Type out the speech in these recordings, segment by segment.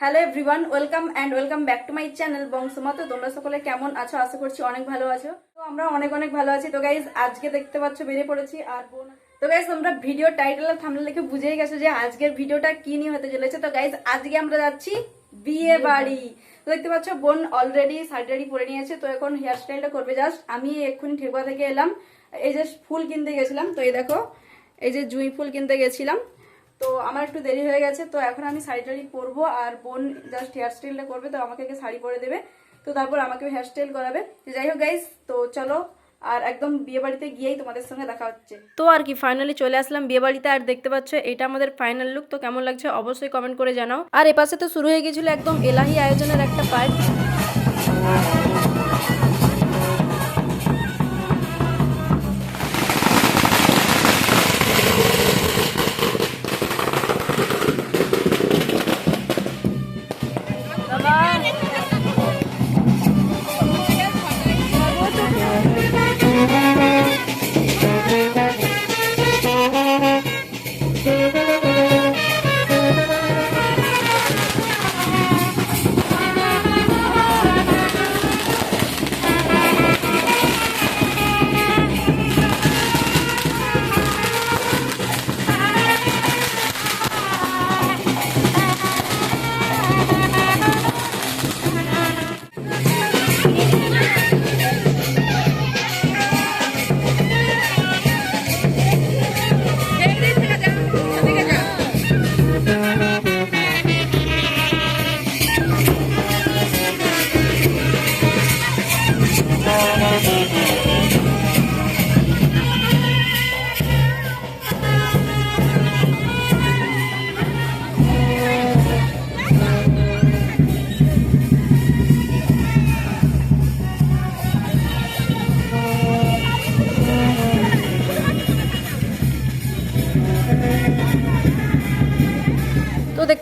Hello everyone welcome and welcome back to my channel বংশমা তো তোমরা সকলে কেমন আছো? আশা করছি অনেক ভালো আছো। তো আমরা অনেক অনেক ভালো আছি। তো গাইজ আজকে দেখতে পাচ্ছ বেরিয়ে পড়েছি আর বোন তো গাইজ তোমরা ভিডিও টাইটেল আর থামলে দেখে বুঝেই গেছো যে আজকের ভিডিওটা কি নিয়ে হতে চলেছে। তো গাইজ আজকে আমরা যাচ্ছি বিয়ে বাড়ি। তো দেখতে পাচ্ছ বোন অলরেডি শাড়ি পরে নিয়েছে। তো এখন হেয়ার স্টাইলটা করবে জাস্ট আমি এক্ষুনি ঠেকুয়া থেকে এলাম। এই যে ফুল কিনতে গেছিলাম। তো এই দেখো এই যে জুঁই ফুল কিনতে গেছিলাম। তো আমার একটু দেরি হয়ে গেছে, তো এখন আমি শাড়ি টাড়ি পরবো আর বোন জাস্ট হেয়ার স্টাইলটা করবে, তো আমাকে শাড়ি পরে দেবে। তো তারপর আমাকে হেয়ার স্টাইল করাবে। যাই হোক গাইস তো চলো, আর একদম বিয়ে বাড়িতে গিয়েই তোমাদের সঙ্গে দেখা হচ্ছে। তো আর কি ফাইনালি চলে আসলাম বিয়ে বাড়িতে, আর দেখতে পাচ্ছ এটা আমাদের ফাইনাল লুক তো কেমন লাগছে অবশ্যই কমেন্ট করে জানাও। আর এপাশে তো শুরু হয়ে গেছিল একদম এলাহি আয়োজনের একটা পার্ট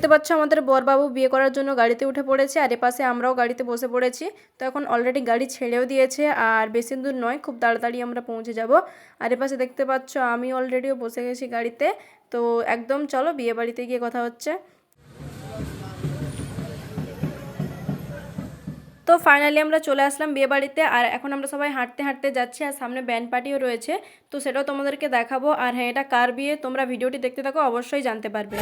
দেখতে পাচ্ছ আমাদের বরবাবু বিয়ে করার জন্য গাড়িতে উঠে পড়েছে, আর এপাশে আমরাও গাড়িতে বসে পড়েছি। তো এখন অলরেডি গাড়ি ছেড়েও দিয়েছে, আর বেশি দূর নয়, খুব তাড়াতাড়ি আমরা পৌঁছে যাব। আর এপাশে দেখতে পাচ্ছ আমি অলরেডিও বসে গেছি গাড়িতে। তো একদম চলো বিয়ে বাড়িতে গিয়ে কথা হচ্ছে। তো ফাইনালি আমরা চলে আসলাম বিয়ে বাড়িতে আর এখন আমরা সবাই হাঁটতে হাঁটতে যাচ্ছি আর সামনে ব্যান্ড পার্টিও রয়েছে। তো সেটাও তোমাদেরকে দেখাবো। আর হ্যাঁ এটা কার বিয়ে? তোমরা ভিডিওটি দেখতে থাকো, অবশ্যই জানতে পারবে।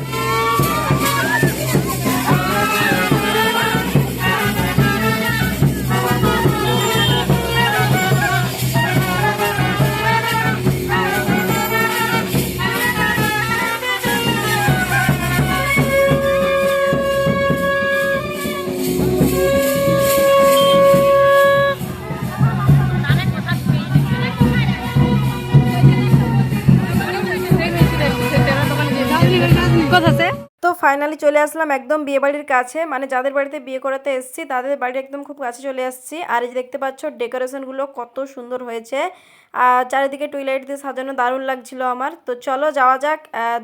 ফাইনালি চলে আসলাম একদম বিয়ে বাড়ির কাছে। মানে যাদের বাড়িতে বিয়ে করাতে এসেছি, তাদের বাড়ির একদম খুব কাছে চলে আসছি। আর এই দেখতে পাচ্ছ, ডেকোরেশনগুলো কত সুন্দর হয়েছে। আর চারিদিকে টুইলাইট দিয়ে সাজানো দারুণ লাগছিল আমার। তো চলো যাওয়া যাক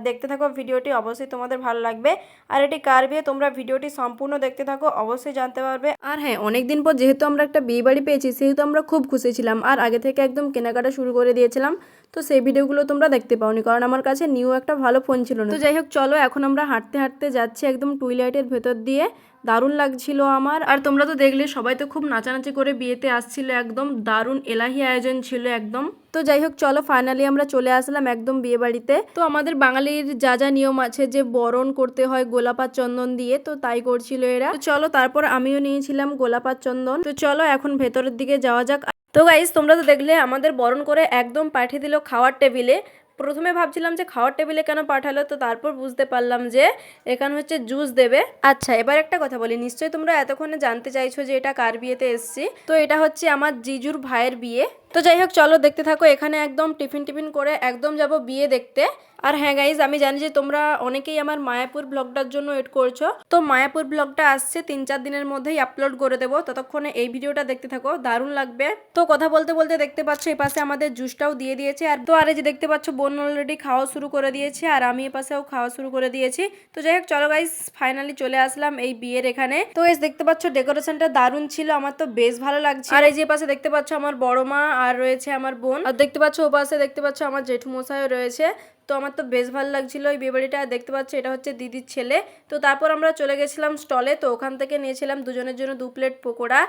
দেখতে থাকো ভিডিওটি, অবশ্যই তোমাদের ভালো লাগবে। আর এটি কার বিয়ে? তোমরা ভিডিওটি সম্পূর্ণ দেখতে থাকো, অবশ্যই জানতে পারবে। আর হ্যাঁ অনেকদিন পর যেহেতু আমরা একটা বিয়ে বাড়ি পেয়েছি, সেহেতু আমরা খুব খুশি ছিলাম আর আগে থেকে একদম কেনাকাটা শুরু করে দিয়েছিলাম। তো সেই ভিডিওগুলো তোমরা দেখতে পাওনি, কারণ আমার কাছে নিউ একটা ভালো ফোন ছিল না। তো যাই হোক, চলো এখন আমরা হাঁটতে হাঁটতে যাচ্ছি একদম টুইলাইটের ভেতর দিয়ে। দারুণ লাগছিল আমার। আর তোমরা তো দেখলে, সবাই তো খুব নাচানাচি করে বিয়েতে আসছিল, একদম দারুণ এলাহি আয়োজন ছিল একদম। তো যাই হোক, চলো ফাইনালি আমরা চলে আসলাম একদম বিয়ে বাড়িতে তো আমাদের বাঙালির যা যা নিয়ম আছে যে বরণ করতে হয় গোলাপাত চন্দন দিয়ে, তো তাই করছিল এরা। তো চলো, তারপর আমিও নিয়েছিলাম গোলাপাত চন্দন। তো চলো, এখন ভেতরের দিকে যাওয়া যাক। তো গাইস তোমরা তো দেখলে, আমাদের বরণ করে একদম পাঠিয়ে দিল খাওয়ার টেবিলে। প্রথমে ভাবছিলাম যে খাওয়ার টেবিলে কেন পাঠালো, তো তারপর বুঝতে পারলাম যে এখানে হচ্ছে জুস দেবে। আচ্ছা এবার একটা কথা বলি, নিশ্চয়ই তোমরা এতক্ষণে জানতে চাইছো যে এটা কার বিয়েতে এসছি? তো এটা হচ্ছে আমার জিজুর ভাইয়ের বিয়ে। তো যাই হোক, চলো দেখতে থাকো, এখানে একদম টিফিন টিফিন করে একদম যাব বিয়ে দেখতে। আর হ্যাঁ গাইজ আমি জানি যে তোমরা অনেকেই আমার মায়াপুর ব্লগটার জন্য ওয়েট করছ। তো মায়াপুর ব্লগটা আসছে তিন চার দিনের মধ্যেই আপলোড করে দেবো। ততক্ষণে এই ভিডিওটা দেখতে থাকো, দারুণ লাগবে। তো কথা বলতে বলতে দেখতে পাচ্ছ এই পাশে আমাদের জুসটাও দিয়ে দিয়েছে। আর তো আর এই যে দেখতে পাচ্ছ, বোন অলরেডি খাওয়া শুরু করে দিয়েছে, আর আমি এ পাশেও খাওয়া শুরু করে দিয়েছি। তো যাই হোক, চলো গাইজ ফাইনালি চলে আসলাম এই বিয়ের এখানে। তো এই দেখতে পাচ্ছ ডেকোরেশনটা দারুণ ছিল, আমার তো বেশ ভালো লাগছে। আর এই যে পাশে দেখতে পাচ্ছ, আমার বড় মা আর রয়েছে আমার বোন। আর দেখতে পাচ্ছ, ও পাশে দেখতে পাচ্ছ, আমার জেঠু মশাইও রয়েছে। তো আমার তো বেশ ভালো লাগছিল ওই বিয়েবাড়িটা। আর দেখতে পাচ্ছ এটা হচ্ছে দিদির ছেলে। তো তারপর আমরা চলে গেছিলাম স্টলে তো ওখান থেকে নিয়েছিলাম দুজনের জন্য দু প্লেট পকোড়া।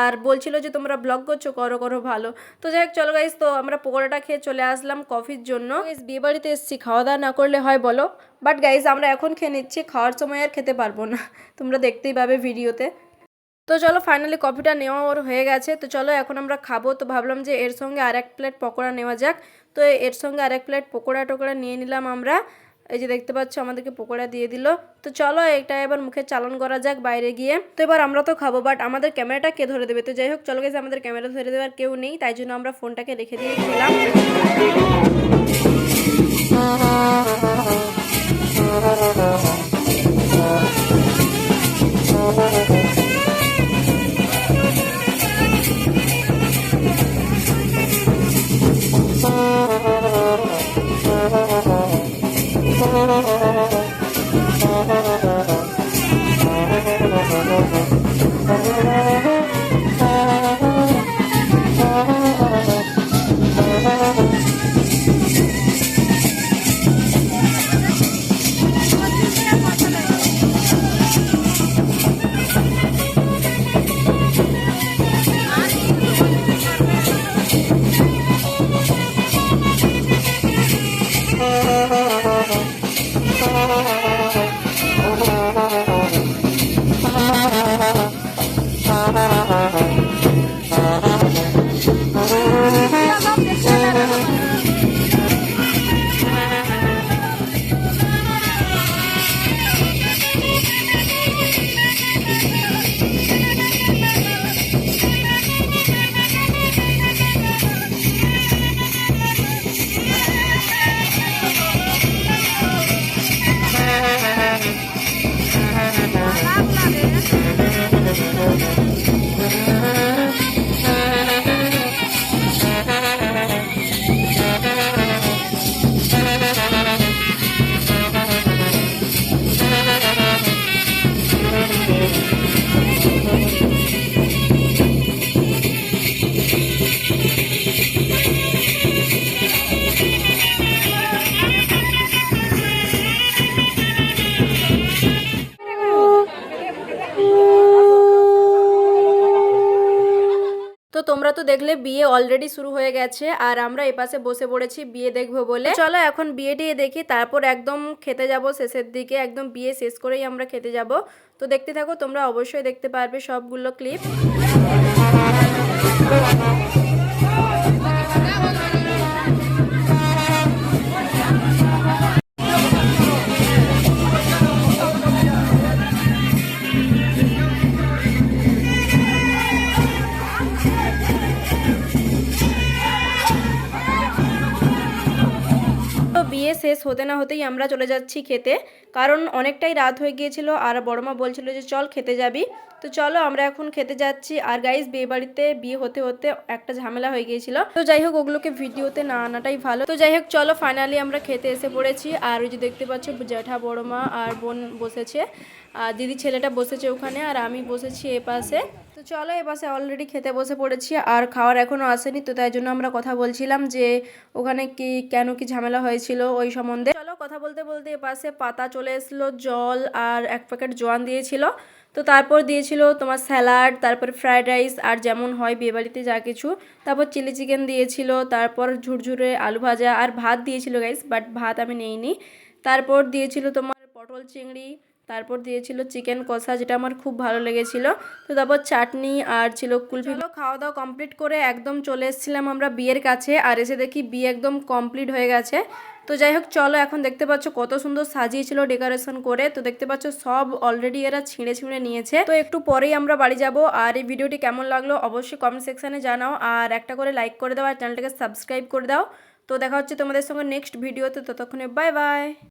আর বলছিল যে, তোমরা ব্লগ করছ, করো করো, ভালো। তো যাই হোক, চলো গাইস তো আমরা পকোড়াটা খেয়ে চলে আসলাম কফির জন্য। গাইস বিয়ে বাড়িতে এসেছি খাওয়া দাওয়া না করলে হয় বলো? বাট গাইস আমরা এখন খেয়ে নিচ্ছি, খাওয়ার সময় আর খেতে পারব না। তোমরা দেখতেই পাবে ভিডিওতে তো চলো ফাইনালি কফিটা নেওয়া ওর হয়ে গেছে। তো চলো এখন আমরা খাব। তো ভাবলাম যে এর সঙ্গে আর এক প্লেট পকোড়া নেওয়া যাক। তো এর সঙ্গে আর এক প্লেট পকোড়া টোকোড়া নিয়ে নিলাম আমরা। এই যে দেখতে পাচ্ছ আমাদেরকে পকোড়া দিয়ে দিল। তো চলো এটা এবার মুখে চালন করা যাক বাইরে গিয়ে। তো এবার আমরা তো খাব বাট আমাদের ক্যামেরাটা কে ধরে দেবে? তো যাই হোক, চলো গেছে আমাদের ক্যামেরা ধরে দেওয়ার কেউ নেই, তাই জন্য আমরা ফোনটাকে রেখে দিয়ে তোমরা তো দেখলে বিয়ে অলরেডি শুরু হয়ে গেছে, আর আমরা এপাশে বসে পড়েছি বিয়ে দেখব বলে। চলো এখন বিয়ে দেখি, তারপর একদম খেতে যাব শেষের দিকে, একদম বিয়ে শেষ করেই আমরা খেতে যাব। তো দেখতে থাকো, তোমরা অবশ্যই দেখতে পারবে সবগুলো ক্লিপ শেষ হতে না হতেই আমরা চলে যাচ্ছি খেতে। কারণ অনেকটাই রাত হয়ে গিয়েছিল আর বড়মা বলছিল যে, চল খেতে যাবি। তো চলো আমরা এখন খেতে যাচ্ছি। আর গাইস বিয়ে বাড়িতে বিয়ে হতে হতে একটা ঝামেলা হয়ে গিয়েছিল। তো যাই হোক, ওগুলোকে ভিডিওতে না আনাটাই ভালো। তো যাই হোক, চলো ফাইনালি আমরা খেতে এসে পড়েছি। আর ওই যে দেখতে পাচ্ছ, জ্যাঠা, বড়মা আর বোন বসেছে। আর দিদি ছেলেটা বসেছে ওখানে আর আমি বসেছি এ পাশে। তো চলো এ পাশে অলরেডি খেতে বসে পড়েছি আর খাওয়ার এখনও আসেনি, তো তাই জন্য আমরা কথা বলছিলাম যে ওখানে কি, কেন কি ঝামেলা হয়েছিল ওই সম্বন্ধে। চলো কথা বলতে বলতে এ পাশে পাতা চলে এসলো জল আর এক প্যাকেট জোয়ান দিয়েছিল। তো তারপর দিয়েছিল তোমার স্যালাড, তারপর ফ্রায়েড রাইস আর যেমন হয় বিয়েবাড়িতে যা কিছু। তারপর চিলি চিকেন দিয়েছিল, তারপর ঝুরঝুরে আলু ভাজা আর ভাত দিয়েছিল গাইস বাট ভাত আমি নেইনি। তারপর দিয়েছিল তোমার পটল চিংড়ি তারপর দিয়েছিল চিকেন কষা, যেটা আমার খুব ভালো লেগেছিল। তো তারপর চাটনি আর ছিল কুলফি। খাওয়া দাওয়া কমপ্লিট করে একদম চলে এসেছিলাম আমরা বিয়ের কাছে, আর এসে দেখি বিয়ে একদম কমপ্লিট হয়ে গেছে। তো যাই হোক, চলো এখন দেখতে পাচ্ছ কত সুন্দর সাজিয়েছিল ডেকোরেশন করে। তো দেখতে পাচ্ছ সব অলরেডি এরা ছিঁড়ে ছিঁড়ে নিয়েছে। তো একটু পরেই আমরা বাড়ি যাব। আর এই ভিডিওটি কেমন লাগল অবশ্যই কমেন্ট সেকশানে জানাও। আর একটা করে লাইক করে দাও আর চ্যানেলটাকে সাবস্ক্রাইব করে দাও। তো দেখা হচ্ছে তোমাদের সঙ্গে নেক্সট ভিডিওতে ততক্ষণে বাই বাই